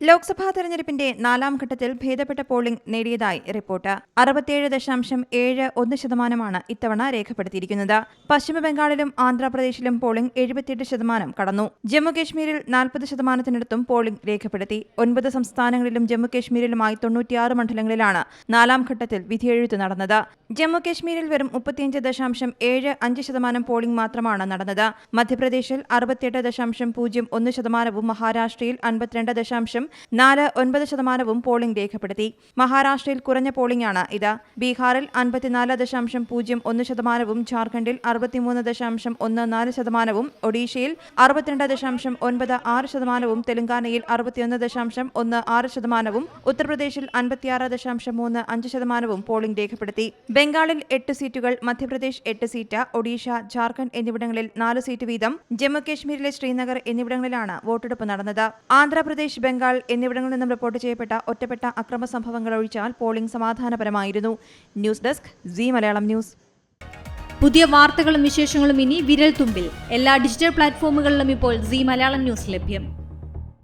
ലോക്സഭാ തെരഞ്ഞെടുപ്പിന്റെ നാലാം ഘട്ടത്തിൽ ഭേദപ്പെട്ട പോളിംഗ് നേടിയതായി റിപ്പോർട്ട്. അറുപത്തിയേഴ് ദശാംശം ഏഴ് ഒന്ന് ശതമാനമാണ് ഇത്തവണ രേഖപ്പെടുത്തിയിരിക്കുന്നത്. പശ്ചിമബംഗാളിലും ആന്ധ്രാപ്രദേശിലും പോളിംഗ് എഴുപത്തിയെട്ട് ശതമാനം കടന്നു. ജമ്മുകശ്മീരിൽ നാൽപ്പത് ശതമാനത്തിനടുത്തും പോളിംഗ് രേഖപ്പെടുത്തി. ഒൻപത് സംസ്ഥാനങ്ങളിലും ജമ്മുകശ്മീരിലുമായി തൊണ്ണൂറ്റിയാറ് മണ്ഡലങ്ങളിലാണ് നാലാം ഘട്ടത്തിൽ വിധിയെഴുത്ത് നടന്നത്. ജമ്മുകശ്മീരിൽ വെറും മുപ്പത്തിയഞ്ച് ദശാംശം ഏഴ് അഞ്ച് ശതമാനം പോളിംഗ് മാത്രമാണ് നടന്നത്. മധ്യപ്രദേശിൽ അറുപത്തിയെട്ട് ദശാംശം പൂജ്യം ഒന്ന് ശതമാനവും മഹാരാഷ്ട്രയിൽ അൻപത്തിരണ്ട് ദശാംശം നാല് ഒൻപത് ശതമാനവും പോളിംഗ് രേഖപ്പെടുത്തി. മഹാരാഷ്ട്രയിൽ കുറഞ്ഞ പോളിംഗാണ് ഇത്. ബീഹാറിൽ അൻപത്തിനാല് ദശാംശം പൂജ്യം ഒന്ന് ശതമാനവും ജാർഖണ്ഡിൽ അറുപത്തിമൂന്ന് ദശാംശം ഒന്ന് നാല് ശതമാനവും ഒഡീഷയിൽ അറുപത്തിരണ്ട് ദശാംശം ഒൻപത് ആറ് ശതമാനവും തെലങ്കാനയിൽ അറുപത്തിയൊന്ന് ദശാംശം ഒന്ന് ആറ് ശതമാനവും ഉത്തർപ്രദേശിൽ അൻപത്തിയാറ് ദശാംശം മൂന്ന് അഞ്ച് ശതമാനവും പോളിംഗ് രേഖപ്പെടുത്തി. ബംഗാളിൽ എട്ട് സീറ്റുകൾ മധ്യപ്രദേശ് എട്ട് സീറ്റ് ഒഡീഷ ജാർഖണ്ഡ് എന്നിവിടങ്ങളിൽ നാല് സീറ്റ് വീതം ജമ്മുകശ്മീരിലെ ശ്രീനഗർ എന്നിവിടങ്ങളിലാണ് വോട്ടെടുപ്പ് നടന്നത്. ആന്ധ്രാപ്രദേശ് ബംഗാൾ എന്നിവിടങ്ങളിൽ നിന്നും റിപ്പോർട്ട് ചെയ്യപ്പെട്ട ഒറ്റപ്പെട്ട അക്രമ സംഭവങ്ങൾ ഒഴിച്ചാൽ പോളിംഗ് സമാധാനപരമായിരുന്നു. News desk Zee Malayalam news. പുതിയ വാർത്തകളും വിശേഷങ്ങളും ഇനി വിരൽ തുമ്പിൽ എല്ലാ ഡിജിറ്റൽ പ്ലാറ്റ്ഫോമുകളിലും ഇപ്പോൾ സി മലയാളം ന്യൂസ് ലഭ്യം.